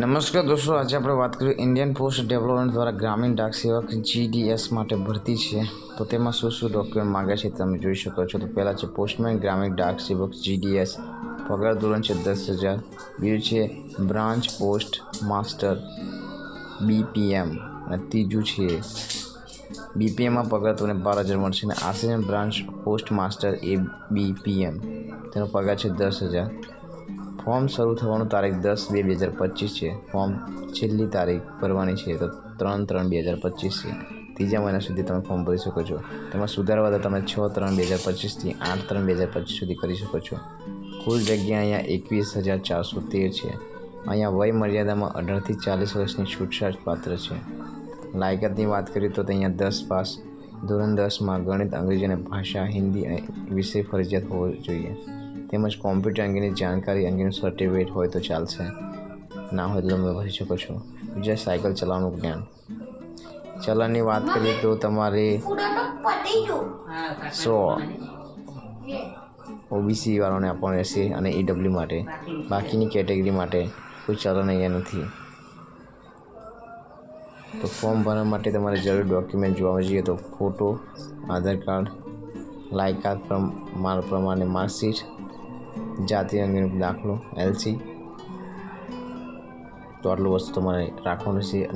નમસ્કાર દોસ્તો, આજે આપણે વાત કરીએ ઇન્ડિયન પોસ્ટ ડેવલપમેન્ટ દ્વારા ગ્રામીણ ડાક સેવક જીડીએસ માટે ભરતી છે. તો તેમાં શું શું ડોક્યુમેન્ટ માગે છે તમે જોઈ શકો છો. તો પહેલાં છે પોસ્ટમેન ગ્રામીણ ડાક સેવક જીડીએસ પગાર ધોરણ છે દસ હજાર. બીજું છે બ્રાન્ચ પોસ્ટ માસ્ટર બીપીએમ અને ત્રીજું છે બીપીએમમાં પગાર તમને બાર હજાર મળશે. અને આસિસ્ટન્ટ બ્રાન્ચ પોસ્ટ માસ્ટર એ બીપીએમ તેનો પગાર છે દસ હજાર. ફોર્મ શરૂ થવાનું તારીખ દસ બે બે હજાર પચીસ છે. ફોર્મ છેલ્લી તારીખ ભરવાની છે તો ત્રણ ત્રણ બે હજાર પચીસ છે. ત્રીજા મહિના સુધી તમે ફોર્મ ભરી શકો છો. તેમાં સુધારવા તો તમે છ ત્રણ બે હજાર પચીસથી આઠ ત્રણ બે હજાર પચીસ સુધી કરી શકો છો. કુલ જગ્યા અહીંયા એકવીસ હજાર ચારસો તેર છે. અહીંયા વય મર્યાદામાં અઢારથી ચાલીસ વર્ષની છૂટછાટ પાત્ર છે. લાયકાતની વાત કરીએ તો અહીંયા દસ પાસ, ધોરણ દસમાં ગણિત, અંગ્રેજી અને ભાષા, હિન્દી અને વિષય ફરજિયાત હોવો જોઈએ. તેમજ કોમ્પ્યુટર અંગેની જાણકારી અંગેનું સર્ટિફિકેટ હોય તો ચાલશે. ના હોય તો તમે ભરી શકો છો. બીજા સાયકલ ચલાવવાનું જ્ઞાન. ચલણની વાત કરીએ તો તમારે સો ઓબીસી વાળાને આપવાનું રહેશે અને ઈડબ્લ્યુ માટે. બાકીની કેટેગરી માટે કોઈ ચલણ અહીંયા નથી. તો ફોર્મ ભરવા માટે તમારે જરૂર ડોક્યુમેન્ટ જોવા જઈએ તો ફોટો, આધાર કાર્ડ, લાયકાત પ્રમાણ પ્રમાણે માર્કશીટ. જાતિ અંગેનો દાખલો એલસી તો આટલું વસ્તુ તમારે રાખવાનું છે.